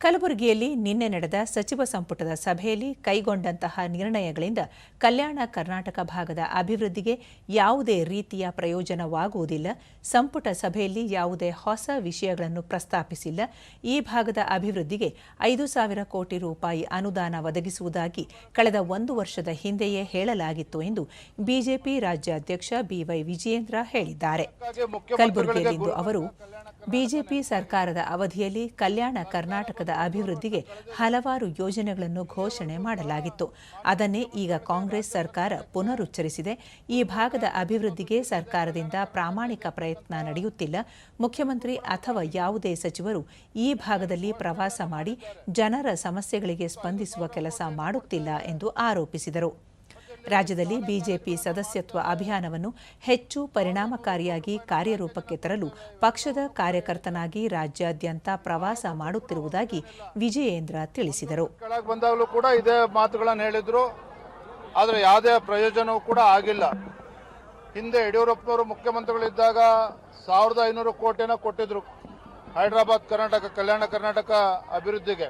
ಕಲಬುರಗಿಯಲ್ಲಿ ನಿನ್ನೆ ನಡೆದ ಸಚಿವ ಸಂಪುಟದ ಸಭೆಯಲ್ಲಿ ಕೈಗೊಂಡಂತಹ ನಿರ್ಣಯಗಳಿಂದ ಕಲ್ಯಾಣ ಕರ್ನಾಟಕ ಭಾಗದ ಅಭಿವೃದ್ಧಿಗೆ ಯಾವುದೇ ರೀತಿಯ ಪ್ರಯೋಜನವಾಗುವುದಿಲ್ಲ. ಸಂಪುಟ ಸಭೆಯಲ್ಲಿ ಯಾವುದೇ ಹೊಸ ವಿಷಯಗಳನ್ನು ಪ್ರಸ್ತಾಪಿಸಿಲ್ಲ. ಈ ಭಾಗದ ಅಭಿವೃದ್ಧಿಗೆ ಐದು ಸಾವಿರ ಕೋಟಿ ರೂಪಾಯಿ ಅನುದಾನ ಒದಗಿಸುವುದಾಗಿ ಕಳೆದ ಒಂದು ವರ್ಷದ ಹಿಂದೆಯೇ ಹೇಳಲಾಗಿತ್ತು ಎಂದು ಬಿಜೆಪಿ ರಾಜ್ಯಾಧ್ಯಕ್ಷ ಬಿವೈ ವಿಜಯೇಂದ್ರ ಹೇಳಿದ್ದಾರೆ. ಕಲಬುರಗಿಯಲ್ಲಿಂದು ಅವರು ಬಿಜೆಪಿ ಸರ್ಕಾರದ ಅವಧಿಯಲ್ಲಿ ಕಲ್ಯಾಣ ಕರ್ನಾಟಕದ ಅಭಿವೃದ್ಧಿಗೆ ಹಲವಾರು ಯೋಜನೆಗಳನ್ನು ಘೋಷಣೆ ಮಾಡಲಾಗಿತ್ತು. ಅದನ್ನೇ ಈಗ ಕಾಂಗ್ರೆಸ್ ಸರ್ಕಾರ ಪುನರುಚ್ಚರಿಸಿದೆ. ಈ ಭಾಗದ ಅಭಿವೃದ್ಧಿಗೆ ಸರ್ಕಾರದಿಂದ ಪ್ರಾಮಾಣಿಕ ಪ್ರಯತ್ನ ನಡೆಯುತ್ತಿಲ್ಲ. ಮುಖ್ಯಮಂತ್ರಿ ಅಥವಾ ಯಾವುದೇ ಸಚಿವರು ಈ ಭಾಗದಲ್ಲಿ ಪ್ರವಾಸ ಮಾಡಿ ಜನರ ಸಮಸ್ಯೆಗಳಿಗೆ ಸ್ಪಂದಿಸುವ ಕೆಲಸ ಮಾಡುತ್ತಿಲ್ಲ ಎಂದು ಆರೋಪಿಸಿದರು. ರಾಜ್ಯದಲ್ಲಿ ಬಿಜೆಪಿ ಸದಸ್ಯತ್ವ ಅಭಿಯಾನವನ್ನು ಹೆಚ್ಚು ಪರಿಣಾಮಕಾರಿಯಾಗಿ ಕಾರ್ಯರೂಪಕ್ಕೆ ತರಲು ಪಕ್ಷದ ಕಾರ್ಯಕರ್ತನಾಗಿ ರಾಜ್ಯಾದ್ಯಂತ ಪ್ರವಾಸ ಮಾಡುತ್ತಿರುವುದಾಗಿ ವಿಜಯೇಂದ್ರ ತಿಳಿಸಿದರು. ಬಂದಾಗಲೂ ಕೂಡ ಇದೇ ಮಾತುಗಳನ್ನು ಹೇಳಿದ್ರು. ಆದರೆ ಯಾವುದೇ ಪ್ರಯೋಜನವೂ ಕೂಡ ಆಗಿಲ್ಲ. ಹಿಂದೆ ಯಡಿಯೂರಪ್ಪನವರು ಮುಖ್ಯಮಂತ್ರಿಗಳಿದ್ದಾಗ ಸಾವಿರದ ಐನೂರು ಕೋಟಿನ ಕೊಟ್ಟಿದ್ರು ಹೈದರಾಬಾದ್ ಕರ್ನಾಟಕ, ಕಲ್ಯಾಣ ಕರ್ನಾಟಕ ಅಭಿವೃದ್ಧಿಗೆ.